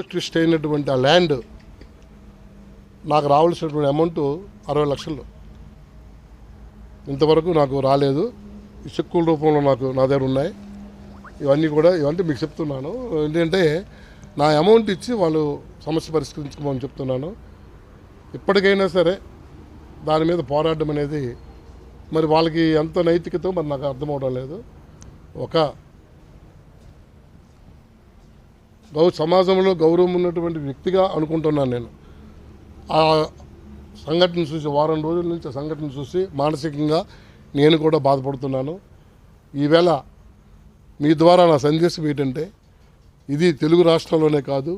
Twist అయినటువంటి ఆ land నాకు రావాల్సినటువంటి అమౌంట్ అరవై లక్షలు. ఇంతవరకు నాకు రాలేదు. చెక్కుల రూపంలో నాకు నా దగ్గర ఉన్నాయి. ఇవన్నీ కూడా ఇవన్నీ మీకు చెప్తున్నాను. ఏంటంటే నా అమౌంట్ ఇచ్చి వాళ్ళు సమస్య పరిష్కరించుకోమని చెప్తున్నాను. ఇప్పటికైనా సరే దాని మీద పోరాడడం అనేది మరి వాళ్ళకి ఎంత నైతికతో మరి నాకు అర్థం లేదు. ఒక గౌ సమాజంలో గౌరవం ఉన్నటువంటి వ్యక్తిగా అనుకుంటున్నాను నేను. ఆ సంఘటన చూసి వారం రోజుల నుంచి ఆ సంఘటన చూసి మానసికంగా నేను కూడా బాధపడుతున్నాను. ఈవేళ మీ ద్వారా నా సందేశం ఏంటంటే ఇది తెలుగు రాష్ట్రాల్లోనే కాదు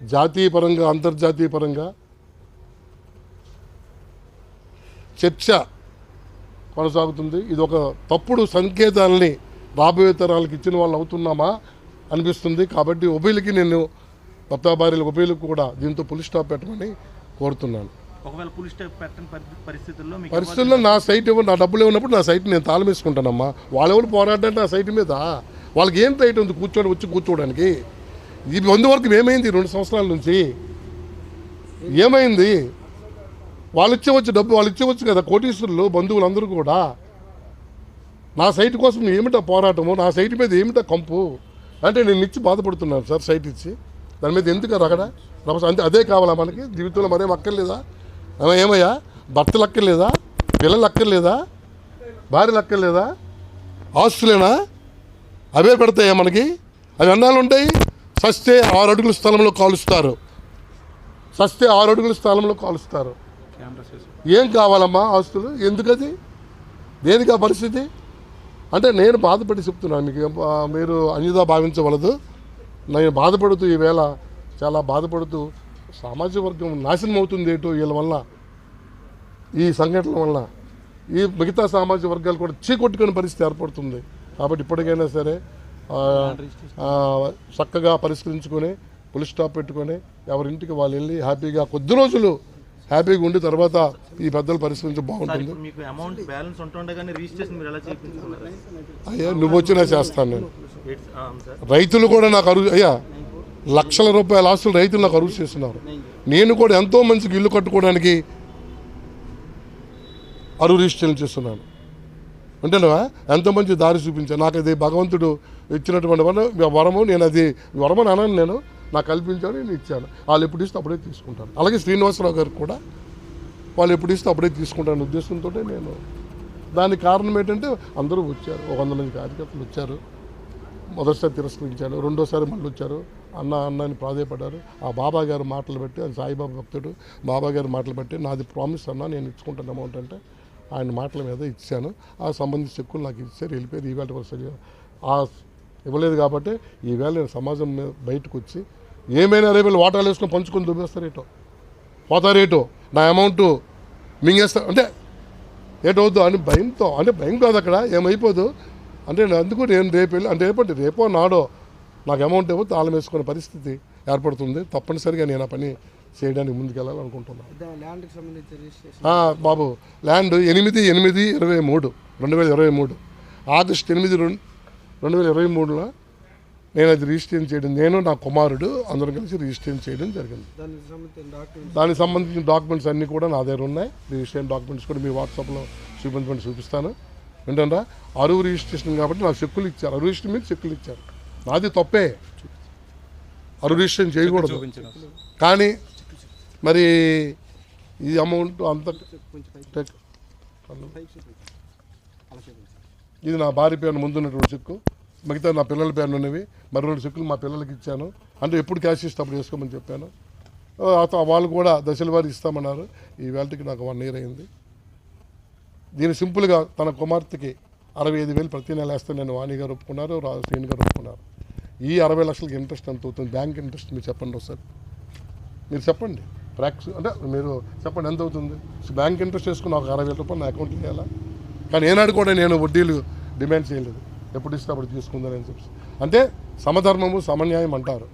జాతీయ పరంగా అంతర్జాతీయ పరంగా చర్చ కొనసాగుతుంది. ఇది ఒక తప్పుడు సంకేతాలని రాబోయే తరాలకు ఇచ్చిన వాళ్ళు అవుతున్నామా? అనిపిస్తుంది. కాబట్టి ఉభయలకి నేను కొత్త భార్యల ఉభయలకు కూడా దీంతో పులి స్టాప్ పెట్టమని కోరుతున్నాను. ఒకవేళ పులి స్టాప్ పెట్టని పరి- పరిస్థితుల్లో నా సైట్ ఇవ్వ నా డబ్బులు ఇవ్వనప్పుడు నా సైట్ నేను తాళం వేసుకుంటానమ్మా. వాళ్ళెవరు పోరాడంటే నా సైట్ మీద? వాళ్ళకి ఏం రైట్ ఉంది కూర్చోని వచ్చి కూర్చోవడానికి? ఇది వంద వరకు ఏమైంది ఈ రెండు సంవత్సరాల నుంచి? ఏమైంది? వాళ్ళు ఇచ్చేవచ్చు డబ్బు వాళ్ళు ఇచ్చేవచ్చు కదా కోటీశ్వరులు బంధువులందరూ కూడా. నా సైట్ కోసం ఏమిటా పోరాటము? నా సైట్ మీద ఏమిటా కంపు? అంటే నేను ఇచ్చి బాధపడుతున్నాను సార్ సైట్ ఇచ్చి. దాని మీద ఎందుకు రగడ? అంతే అదే కావాలా మనకి? జీవితంలో మరేం అక్కర్లేదా? ఏమ- ఏమయ్యా? భర్తలు అక్కర్లేదా? పిల్లలు అక్కర్లేదా? భార్యలు అక్కర్లేదా? ఆస్తులేనా? అవే పెడతాయా మనకి? అవి అన్నాలు ఉంటాయి. సస్తే ఆరు అడుగుల స్థలంలో కాలుస్తారు. సస్తే ఆరు అడుగుల స్థలంలో కాలుస్తారు. ఏం కావాలమ్మా ఆస్తులు? ఎందుకది? దేనికి పరిస్థితి? అంటే నేను బాధపడి చెప్తున్నాను మీకు. మీరు అన్యదా భావించవలదు. నేను బాధపడుతూ ఈవేళ చాలా బాధపడుతూ సామాజిక వర్గం నాశనం అవుతుంది ఏటో వీళ్ళ వల్ల ఈ సంఘటనల వల్ల. ఈ మిగతా సామాజిక వర్గాలు కూడా చీకొట్టుకునే పరిస్థితి ఏర్పడుతుంది. కాబట్టి ఇప్పటికైనా సరే చక్కగా పరిష్కరించుకొని పులి స్టాప్ పెట్టుకొని ఎవరింటికి వాళ్ళు వెళ్ళి హ్యాపీగా కొద్ది రోజులు హ్యాపీగా ఉండి తర్వాత ఈ పెద్దలు సార్ బాగుంటుంది అయ్యా నువ్వు వచ్చినా చేస్తాను నేను. రైతులు కూడా నాకు అరువు అయ్యా లక్షల రూపాయల ఆస్తులు రైతులు నాకు అరువు చేస్తున్నారు. నేను కూడా ఎంతో మందికి ఇల్లు కట్టుకోవడానికి అరువు రిజిస్ట్రేషన్ చేస్తున్నాను. అంటేనా ఎంతో మంచి దారి చూపించాను. నాకు అది భగవంతుడు ఇచ్చినటువంటి వరం వరము నేను అది వరం అని అనను నేను నాకు కల్పించాను నేను ఇచ్చాను. వాళ్ళు ఎప్పుడు ఇస్తే అప్పుడే తీసుకుంటాను అలాగే శ్రీనివాసరావు గారు కూడా వాళ్ళు ఎప్పుడు ఇస్తే అప్పుడే తీసుకుంటాను ఉద్దేశంతో నేను దానికి కారణం ఏంటంటే అందరూ వచ్చారు. ఒక వంద మంది కార్యకర్తలు వచ్చారు. మొదటిసారి తిరస్కరించాను రెండోసారి మళ్ళీ వచ్చారు. అన్న అన్న అని ఆ బాబా గారు మాటలు పెట్టి అది సాయిబాబా భక్తుడు బాబా గారు మాటలు పెట్టి నాది ప్రామిస్ అన్న నేను ఇచ్చుకుంటాను అమౌంట్ అంటే ఆయన మాటల మీద ఇచ్చాను. ఆ సంబంధించి చెక్కులు నాకు ఇచ్చారు. వెళ్ళిపోయారు. ఈవేళ కూడా సరిగా ఆ ఇవ్వలేదు కాబట్టి ఈవేళ నేను సమాజం మీద బయటకు వచ్చి ఏమైనా రేపు వాటాలు వేసుకొని పంచుకొని దుబ్బేస్తారేటో పోతారేటో నా అమౌంట్ మింగేస్తా అంటే ఏటవుద్దు అని భయంతో అంటే భయం కాదు అక్కడ ఏమైపోదు. అంటే నేను అందుకు నేను రేపు వెళ్ళి అంటే రేపటి రేపో నాడో నాకు అమౌంట్ ఏమో తాళం వేసుకునే పరిస్థితి ఏర్పడుతుంది. తప్పనిసరిగా నేను ఆ పని చేయడానికి ముందుకెళ్ళాలనుకుంటున్నాను. బాబు ల్యాండ్ ఎనిమిది ఎనిమిది ఇరవై మూడు రెండు వేల ఇరవై మూడు. ఆగస్ట్ ఎనిమిది రెండు రెండు వేల ఇరవై మూడులో నేను అది రిజిస్ట్రేషన్ చేయడం నేను నా కుమారుడు అందరం కలిసి రిజిస్ట్రేషన్ చేయడం జరిగింది. దానికి సంబంధించిన డాక్యుమెంట్స్ దానికి సంబంధించిన డాక్యుమెంట్స్ అన్నీ కూడా నా దగ్గర ఉన్నాయి. రిజిస్ట్రేషన్ డాక్యుమెంట్స్ కూడా మీ వాట్సాప్లో చూపించమని చూపిస్తాను. ఏంటంటే అరువు రిజిస్ట్రేషన్ కాబట్టి నాకు చెక్కులు ఇచ్చారు. అరువు రిజిస్ట్రేషన్ మీద చెక్కులు ఇచ్చారు. నాది తప్పే. అరువు రిజిస్ట్రేషన్ చేయకూడదు. కానీ మరి ఈ అమౌంట్ అంత ఇది నా భార్య పేరున ముందున్నటువంటి చెక్కు మిగతా నా పిల్లల పేరున ఉన్నవి. మరి రెండు చెక్కులు మా పిల్లలకి ఇచ్చాను. అంటే ఎప్పుడు క్యాష్ ఇస్తే అప్పుడు వేసుకోమని చెప్పాను. వాళ్ళు కూడా దశల వారి ఇస్తామన్నారు. ఈ వేళకి నాకు వన్ ఇయర్ అయింది. దీని సింపుల్గా తన కుమార్తెకి అరవై ఐదు వేలు ప్రతి నెల వేస్తే నేను. వాణి గారు ఒప్పుకున్నారు రా గారు ఒప్పుకున్నారు. ఈ అరవై లక్షలకి ఇంట్రెస్ట్ ఎంత అవుతుంది? బ్యాంక్ ఇంట్రెస్ట్ మీరు చెప్పండి ఒకసారి. మీరు చెప్పండి. ప్రాక్టీస్ అంటే మీరు చెప్పండి ఎంత అవుతుంది? బ్యాంక్ ఇంట్రెస్ట్ వేసుకుని ఒక అరవై వేల రూపాయలు నా అకౌంట్లో వేయాలా? కానీ ఏనాడు కూడా నేను వడ్డీలు డిమాండ్ చేయలేదు. ఎప్పుడు ఇస్తే అప్పుడు తీసుకుందని చెప్పి అంటే సమధర్మము సమన్యాయం అంటారు.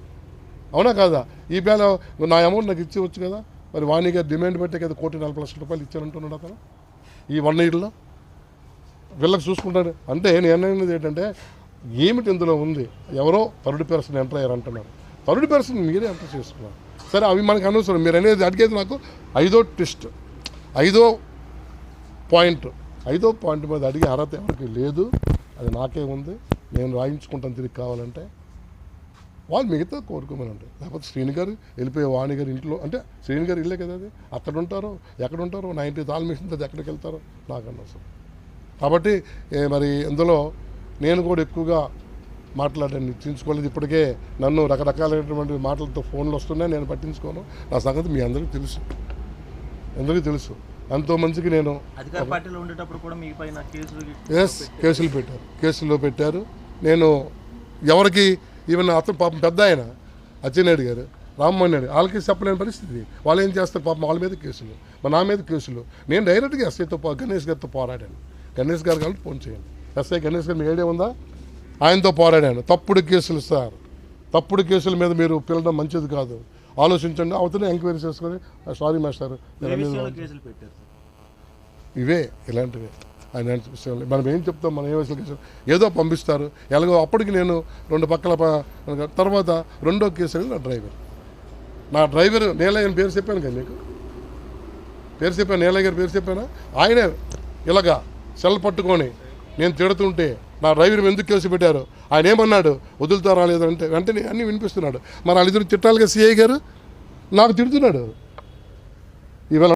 అవునా కాదా? ఈ పేద నా అమౌంట్ నాకు ఇచ్చేవచ్చు కదా? మరి వాణిగా డిమాండ్ పెట్టే కదా కోటి నలభై లక్షల రూపాయలు ఇచ్చానంటున్నాడు అతను. ఈ వన్ ఇయర్లో. వీళ్ళకి చూసుకుంటారు అంటే నేను అనేది ఏంటంటే ఏమిటి ఇందులో ఉంది? ఎవరో థర్డ్ పర్సన్ ఎంటర్ అయ్యారు అంటున్నారు. థర్డ్ పర్సన్ మీరే ఎంటర్ చేసుకున్నారు. సరే అవి మనకు అనవసరం. మీరు అనేది అడిగేది నాకు ఐదో ట్విస్ట్ ఐదో పాయింట్. ఐదో పాయింట్ మీద అడిగే అర్హత ఎవరికి లేదు. అది నాకే ఉంది. నేను రాయించుకుంటాను తిరిగి కావాలంటే. వాళ్ళు మిగతా కోరుకోమని ఉంటాయి లేకపోతే శ్రీని గారు వెళ్ళిపోయే వాణి గారి ఇంట్లో అంటే శ్రీని గారు ఇల్లే కదా అది. అక్కడ ఉంటారో ఎక్కడ ఉంటారో నైంటీ తాల్ మిషన్ తర్వాత ఎక్కడికి వెళ్తారో నాకు అనవసరం కాబట్టి మరి ఇందులో నేను కూడా ఎక్కువగా మాట్లాడాను నిశ్చయించుకోలేదు ఇప్పటికే నన్ను రకరకాలైనటువంటి మాటలతో ఫోన్లు వస్తున్నాయి. నేను పట్టించుకోను. నా సంగతి మీ అందరికీ తెలుసు. అందరికీ తెలుసు? ఎంతో మందికి నేను అధికార పార్టీలో ఉండేటప్పుడు కూడా మీ పైన కేసులు ఎస్ కేసులు పెట్టారు. కేసుల్లో పెట్టారు. నేను ఎవరికి ఈవెన్ అతను పాపం పెద్ద ఆయన అచ్చెన్నాయుడు గారు రామ్మోహన్ నాయుడు వాళ్ళకి చెప్పలేని పరిస్థితి. వాళ్ళు ఏం చేస్తారు? పాపం వాళ్ళ మీద కేసులు. మా నా మీద కేసులు. నేను డైరెక్ట్గా ఎస్ఐతో గణేష్ గారితో పోరాడాను. గణేష్ గారు కాబట్టి ఫోన్ చేయండి. ఎస్ఐ గణేష్ గారు మీ ఐడియా ఉందా? ఆయనతో పోరాడాను. తప్పుడు కేసులు సార్. తప్పుడు కేసుల మీద మీరు పిల్లడం మంచిది కాదు. ఆలోచించండి. అవతనే ఎంక్వైరీ చేసుకొని సారీ మాస్టర్ ఇవే ఇలాంటివే. ఆయన విషయంలో మనం ఏం చెప్తాం? మనం ఏ విషయాలు కేసు ఏదో పంపిస్తారు. ఎలాగో అప్పటికి నేను రెండు పక్కల తర్వాత రెండో కేసు అనేది నా డ్రైవర్. నా డ్రైవర్ నీలయ్య పేరు చెప్పాను కదా మీకు? పేరు చెప్పాను. నీలయ్య గారి పేరు చెప్పానా? ఆయనే ఇలాగా సెల్ పట్టుకొని నేను తిడుతుంటే నా డ్రైవర్ ఎందుకు కేసు పెట్టారు? ఆయన ఏమన్నాడు? వదులుతారా లేదంటే వెంటనే అన్నీ వినిపిస్తున్నాడు. మరి వాళ్ళిద్దరు తిట్టాలిగా సిఐ గారు? నాకు తిడుతున్నాడు. ఇవాళ